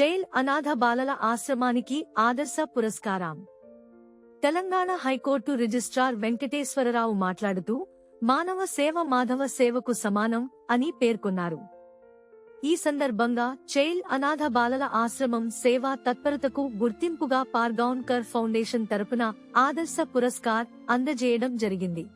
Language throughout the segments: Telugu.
జైల్ అనాథ బాలల ఆశ్రమానికి ఆదర్శ పురస్కారం. తెలంగాణ హైకోర్టు రిజిస్ట్రార్ వెంకటేశ్వరరావు మాట్లాడుతూ మానవ సేవ మాధవ సేవకు సమానం అని పేర్కొన్నారు. ఈ సందర్భంగా చైల్డ్ అనాథ బాలల ఆశ్రమం సేవా తత్పరతకు గుర్తింపుగా పార్గౌన్కర్ ఫౌండేషన్ తరపున ఆదర్శ పురస్కార్ అందజేయడం జరిగింది.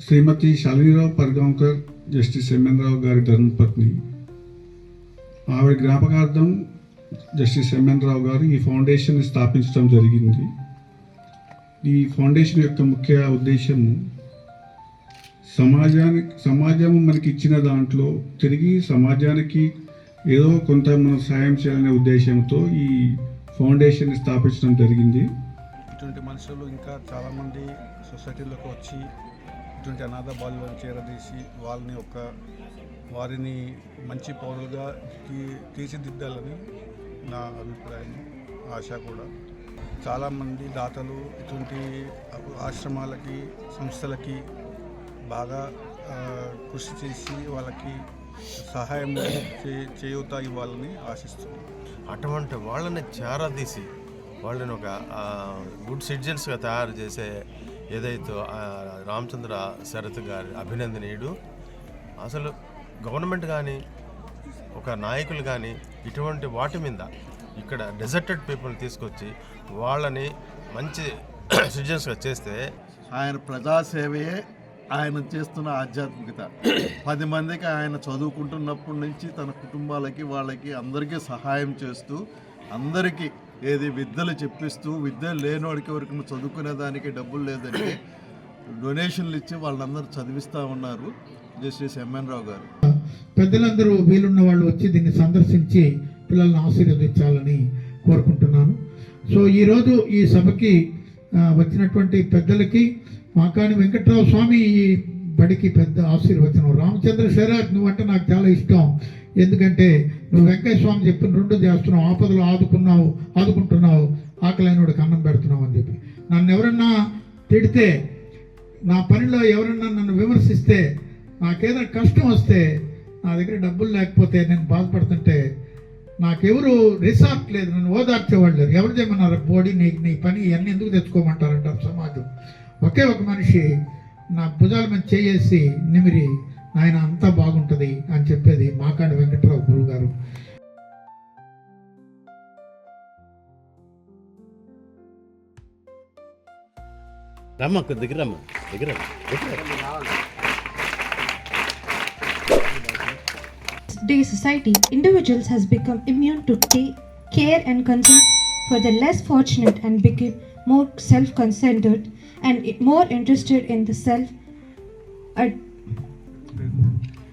శ్రీమతి శాలినిరావు పర్గాంకర్ జస్టిస్ ఎంఎన్ రావు గారి ధర్మపత్ని. ఆవిడ జ్ఞాపకార్థం జస్టిస్ ఎంఎన్ రావు గారు ఈ ఫౌండేషన్ స్థాపించడం జరిగింది. ఈ ఫౌండేషన్ యొక్క ముఖ్య ఉద్దేశము సమాజానికి సమాజం మనకి ఇచ్చిన దాంట్లో తిరిగి సమాజానికి ఏదో కొంత మనం సాయం చేయాలనే ఉద్దేశంతో ఈ ఫౌండేషన్ స్థాపించడం జరిగింది. ఇటువంటి మనుషులు ఇంకా చాలామంది సొసైటీలోకి వచ్చి ఇటువంటి అనాథ బాలులను చేరదీసి వాళ్ళని ఒక వారిని మంచి పౌరులుగా తీ- తీర్చిదిద్దాలని నా అభిప్రాయం ఆశ కూడా. చాలామంది దాతలు ఇటువంటి ఆశ్రమాలకి సంస్థలకి బాగా కృషి చేసి వాళ్ళకి సహాయం చే- చేయూత ఇవ్వాలని ఆశిస్తున్నాను. అటువంటి వాళ్ళని చేరదీసి వాళ్ళని ఒక గుడ్ సిటిజన్స్గా తయారు చేసే ఏదైతే రామచంద్ర శరత్ గారి అభినందనీయుడు అసలు గవర్నమెంట్ కానీ ఒక నాయకులు కానీ ఇటువంటి వాటి మీద ఇక్కడ డెజర్టెడ్ పీపుల్ని తీసుకొచ్చి వాళ్ళని మంచి సిటిజన్స్గా చేస్తే ఆయన ప్రజాసేవయే ఆయన చేస్తున్న ఆధ్యాత్మికత. పది మందికి ఆయన చదువుకుంటున్నప్పటి నుంచి తన కుటుంబాలకి వాళ్ళకి అందరికీ సహాయం చేస్తూ అందరికీ ఏది విద్యలు చెప్పిస్తూ విద్య లేనివాడికి వరకు చదువుకునే దానికి డబ్బులు లేదంటే డొనేషన్లు ఇచ్చి వాళ్ళందరూ చదివిస్తూ ఉన్నారు జస్టిస్ ఎంఎన్ రావు గారు. పెద్దలందరూ వీలున్న వాళ్ళు వచ్చి దీన్ని సందర్శించి పిల్లల్ని ఆశీర్వదించాలని కోరుకుంటున్నాను. సో ఈరోజు ఈ సభకి వచ్చినటువంటి పెద్దలకి మాకాని వెంకట్రావు స్వామి ఈ బడికి పెద్ద ఆశీర్వచనం. రామచంద్ర శరాజ్ నువ్వంటే నాకు చాలా ఇష్టం. ఎందుకంటే నువ్వు వెంకయ్య స్వామి చెప్పిన రెండు చేస్తున్నావు ఆపదలు ఆదుకున్నావు ఆదుకుంటున్నావు ఆకలైనోడికి అన్నం పెడుతున్నావు అని చెప్పి. నన్ను ఎవరన్నా తిడితే నా పనిలో ఎవరన్నా నన్ను విమర్శిస్తే నాకేదైనా కష్టం వస్తే నా దగ్గర డబ్బులు లేకపోతే నేను బాధపడుతుంటే నాకెవరు రిసార్ట్ లేదు నన్ను ఓదార్చేవాళ్ళు లేరు. ఎవరు చేయమన్నారు? బోడీ నీ నీ పని ఇవన్నీ ఎందుకు తెచ్చుకోమంటారంటారు సమాజం. ఒకే ఒక మనిషి నా భుజాల మీద చేయేసి నిమిరి ఆయన అంతా బాగుంటుంది అని చెప్పేది మాకాడి వెంకట్రావు గురువు గారు రమ్మ దగ్గర రమ్మ దగ్గర. Today's society, individuals has become immune to take care and concern for the less fortunate and become more self-centered and more interested in the self ad-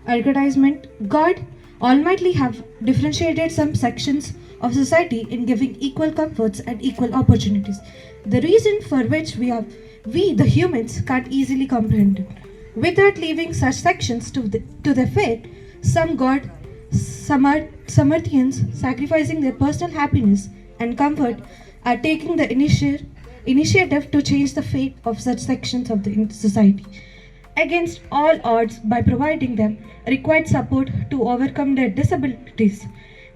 aggrandizement. God Almighty have differentiated some sections of society in giving equal comforts and equal opportunities. The reason for which we are we the humans can't easily comprehend it. Without leaving such sections to the to their fate, some God Samar- Samarthians sacrificing their personal happiness and comfort are taking the initiative initiative to change the fate of such sections of the society against all odds by providing them required support to overcome their disabilities.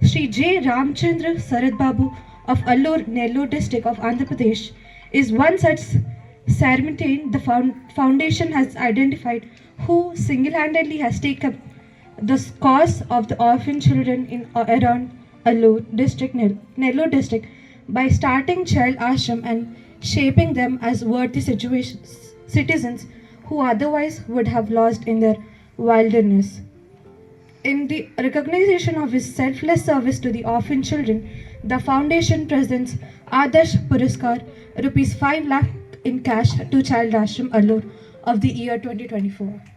Sri J. Ramchandra Sarad Babu of Allur, Nellore district of Andhra Pradesh is one such ceremony the found- foundation has identified who single-handedly has taken the cause of the orphan children in around Allur district, Nellore district by starting child ashram and shaping them as worthy citizens who otherwise would have lost in their wilderness. In the recognition of his selfless service to the orphan children, the foundation presents Adarsh Puraskar, rupees 5 lakh in cash to Child Ashram Allur of the year 2024.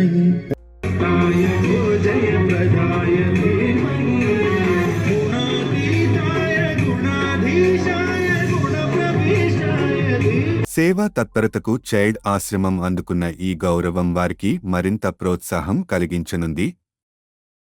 సేవా తత్పరతకు చైల్డ్ ఆశ్రమం అందుకున్న ఈ గౌరవం వారికి మరింత ప్రోత్సాహం కలిగించనుంది.